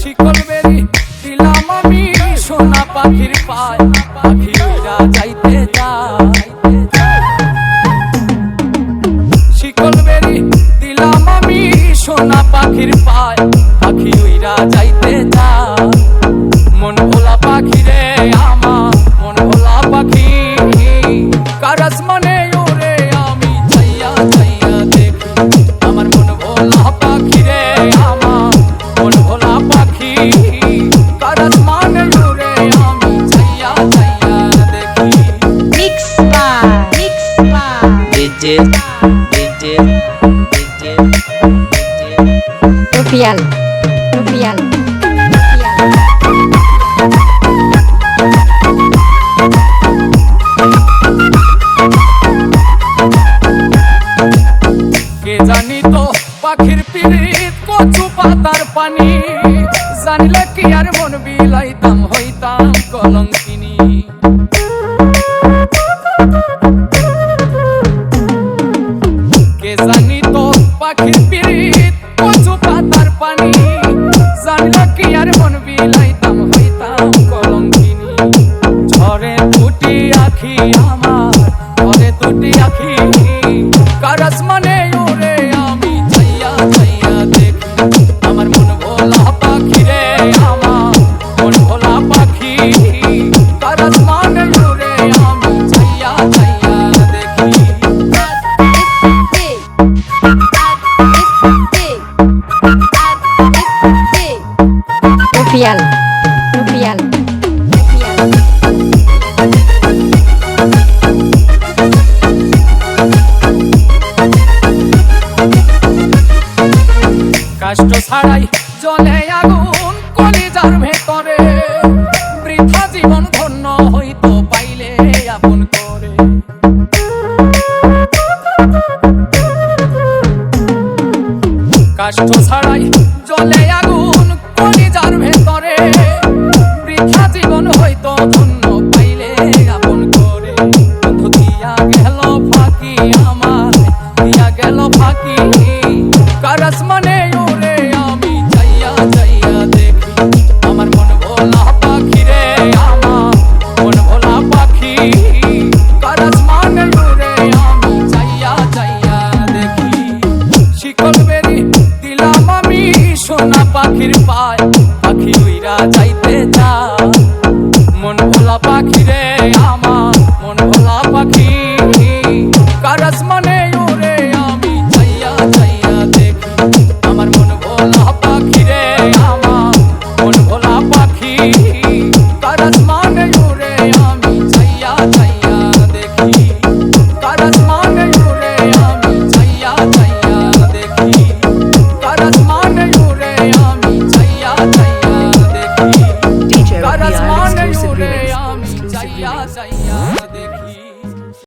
শিকল বেরি দিলাম আমি সোনা পাখির পায় যাইতে দিলাম আমি সোনা পাখির পায়, পাখি উইরা যাইতে DJ DJ Rufial Rufial Rufial কে জানি তো পাখির পিড়িত কচু পাতার পানি। জানিলে পাখির পিড়িত কচু পাতার পানি জানিলে কি আর মন বিলাইতাম হইতাম কলঙ্কিনী ঝরে দুটি আখি আমার ঝরে দুটি আখি কারাস মানে ওরে আমি চাইয়া চাইয়া দেখি আমার মন ভোলা পাখি রে আমার মন ভোলা পাখি কারাস মানে ওরে আমি চাইয়া চাইয়া দেখি Rufial কাষ্ট ছাড়াই জলে আগুন কলিজার ভেতরে। বৃথা জীবন ধন্য হইতো পাইলে আপন করে। কাষ্ট ছাড়াই জলে আগুন কলিজার ভেতরে। বৃথা জীবন হইতো ধন্য পাইলে আপন করে। বন্ধু, দিয়া গেল ফাঁকি আমার, দিয়া গেল ফাঁকি। কারাস পাখির পায়, পাখি উইরা যাইতে যা মন ভোলা পাখি রে আমার, মন ভোলা পাখি। কারাস মানে ওরে আমি চাইয়া চাইয়া দেখি। আমার মন ভোলা পাখি রে আমার, মন ভোলা পাখি। কারাস মানে